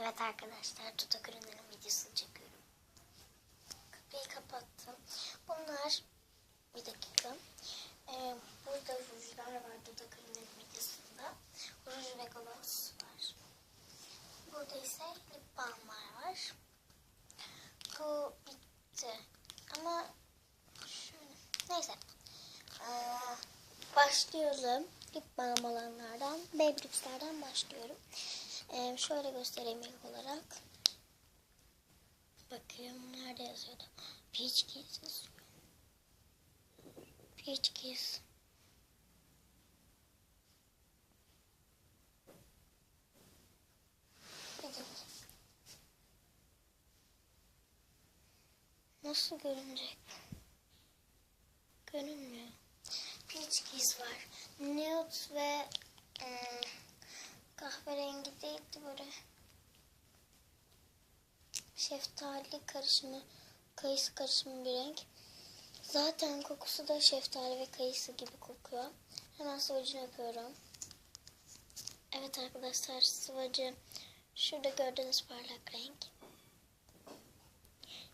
Evet arkadaşlar tutak ürünlerin videosunu çekiyorum. Kapıyı kapattım. Bunlar bir dakika. Ee, burada rujlar var tutak ürünlerin videosunda. Ruj ve gloss var. Burada ise lip balmlar var. Bu bitti. Ama şöyle. Neyse. Ee, başlayalım. Lip balm olanlardan, baby lipslerden başlıyorum. Ee, şöyle göstereyim ilk olarak. Bakayım nerede yazıyordu? Peach Kiss. Peach Kiss. Nasıl görünecek? Görünmüyor. Peach Kiss var. Nude ve kahverengi değildi böyle. Şeftali karışımı, kayısı karışımı bir renk. Zaten kokusu da şeftali ve kayısı gibi kokuyor. Hemen sıvacını yapıyorum. Evet arkadaşlar sıvacı şurada gördüğünüz parlak renk.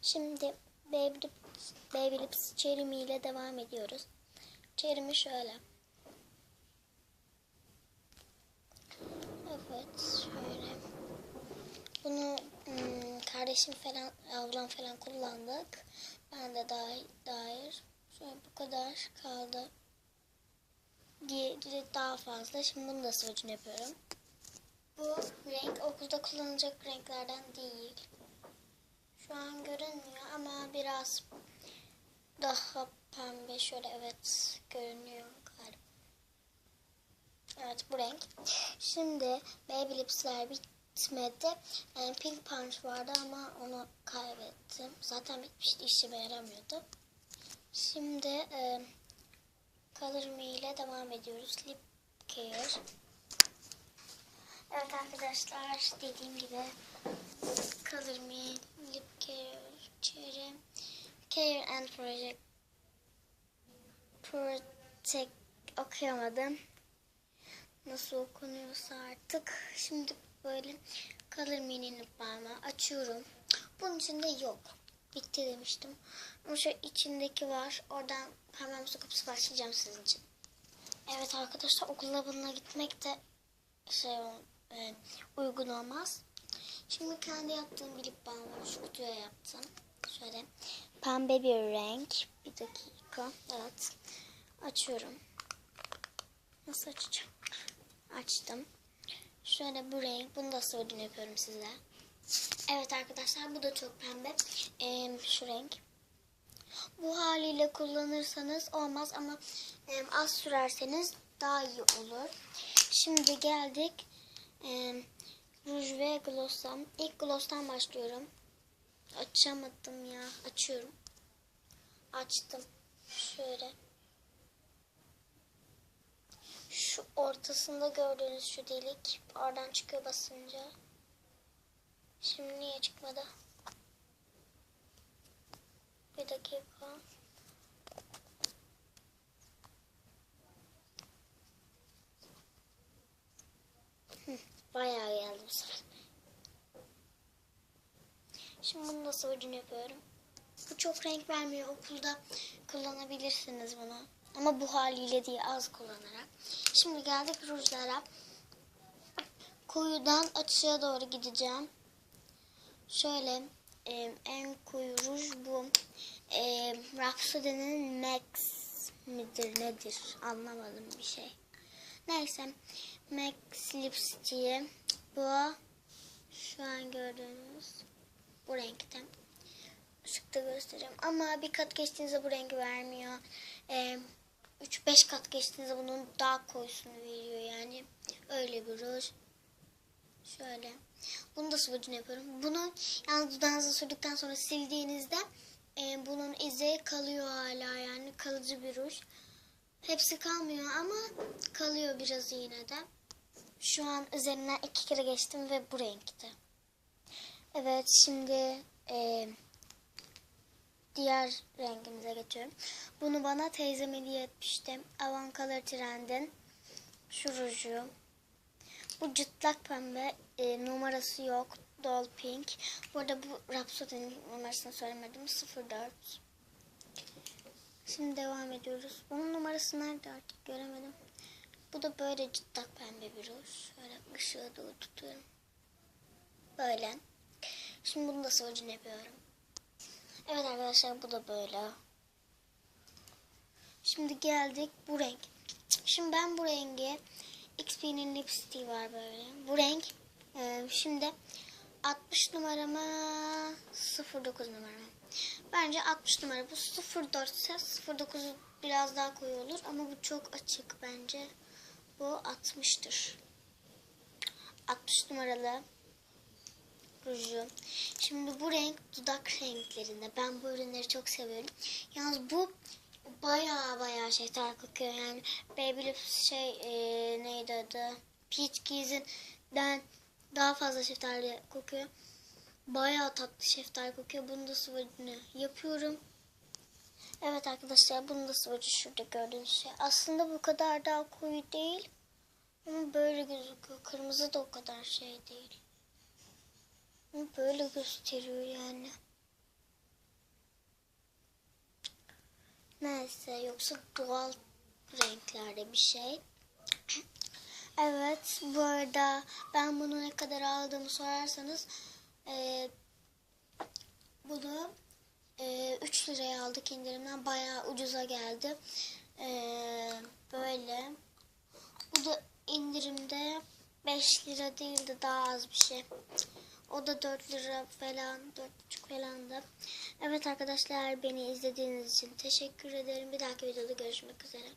Şimdi Baby Lips, Baby Lips Cherry ile devam ediyoruz. Cherry'mi şöyle. Evet şöyle. Bunu hmm, kardeşim falan, ablam falan kullandık. Ben de dair, dair. Şöyle bu kadar kaldı. Diğeri daha fazla. Şimdi bunu da sıvacını yapıyorum. Bu renk okulda kullanılacak renklerden değil. Şu an görünmüyor ama biraz daha pembe şöyle evet görünüyor. Evet bu renk. Şimdi Baby Lips'ler bitmedi. Yani Pink Punch vardı ama onu kaybettim. Zaten bitmişti işime yaramıyordu. Şimdi e, Color Me ile devam ediyoruz. Lip Care. Evet arkadaşlar dediğim gibi Color Me, Lip Care, Cherry, Care and Project Protect okuyamadım. Nasıl okunuyorsa artık. Şimdi böyle Color Me'nin lip balmı açıyorum. Bunun içinde yok. Bitti demiştim. Ama şu içindeki var. Oradan parmağımı sokup başlayacağım sizin için. Evet arkadaşlar okula bununla gitmek de şey e, uygun olmaz. Şimdi kendi yaptığım bir lip balm var. Şu kutuya yaptım. Şöyle pembe bir renk. Bir dakika. Evet. Açıyorum. Nasıl açacağım? Açtım. Şöyle bu renk. Bunu da sıvırdım yapıyorum size. Evet arkadaşlar bu da çok pembe. Ee, şu renk. Bu haliyle kullanırsanız olmaz ama e, az sürerseniz daha iyi olur. Şimdi geldik e, ruj ve gloss'a. İlk gloss'tan başlıyorum. Açamadım ya. Açıyorum. Açtım. Şöyle. Şu ortasında gördüğünüz şu delik. Oradan çıkıyor basınca. Şimdi niye çıkmadı? Bir dakika. Bayağı geldi bu. Şimdi bunu da sıvıcını yapıyorum. Bu çok renk vermiyor. Okulda kullanabilirsiniz bunu. Ama bu haliyle değil az kullanarak. Şimdi geldik rujlara. Koyudan açığa doğru gideceğim. Şöyle e, en koyu ruj bu. E, Rhapsody'nin Max midir nedir anlamadım bir şey. Neyse Max Lipstick'i bu. Şu an gördüğünüz bu renkte. Işıkta göstereyim. Ama bir kat geçtiğinizde bu rengi vermiyor. Ee, 3-5 kat geçtiğinizde bunun daha koyusunu veriyor yani. Öyle bir ruj. Şöyle. Bunu da sıvıcını yapıyorum. Bunu yalnız dudağınıza sürdükten sonra sildiğinizde e, bunun izi kalıyor hala yani kalıcı bir ruj. Hepsi kalmıyor ama kalıyor biraz yine de. Şu an üzerinden iki kere geçtim ve bu renkti. Evet şimdi e, diğer rengimize geçiyorum. Bunu bana teyzem hediye etmişti. Avan Color Trend'in şu ruju. Bu cıtlak pembe e, numarası yok. Doll Pink. Bu arada bu Rhapsody'nin numarasını söylemedim. 04. Şimdi devam ediyoruz. Bunun numarası nerede artık göremedim. Bu da böyle cıtlak pembe bir ruj. Şöyle ışığı doğru tutuyorum. Böyle. Şimdi bunu da sıvıcını yapıyorum. Evet arkadaşlar bu da böyle. Şimdi geldik bu renk. Şimdi ben bu rengi XP'nin lipstiği var böyle. Bu renk e, şimdi 60 numarama 09 numarama. Bence 60 numara. Bu 04 ise 09 biraz daha koyu olur ama bu çok açık bence. Bu 60'tır. 60 numaralı ruju. Şimdi bu renk dudak renklerinde. Ben bu ürünleri çok seviyorum. Yalnız bu baya baya şeftali kokuyor. Yani Baby Lips şey e, neydi adı? Peach Kiss'den daha fazla şeftali kokuyor. Baya tatlı şeftali kokuyor. Bunu da sıvacını yapıyorum. Evet arkadaşlar bunu da sıvacı şurada gördüğünüz şey. Aslında bu kadar daha koyu değil. Ama böyle gözüküyor. Kırmızı da o kadar şey değil. Böyle gösteriyor yani. Neyse yoksa doğal renklerde bir şey. Evet bu arada ben bunu ne kadar aldığımı sorarsanız e, bunu e, 3 liraya aldık indirimden bayağı ucuza geldi. E, böyle bu da indirimde 5 lira değildi daha az bir şey. O da 4 lira falan, 4,5 falan da. Evet arkadaşlar beni izlediğiniz için teşekkür ederim. Bir dahaki videoda görüşmek üzere.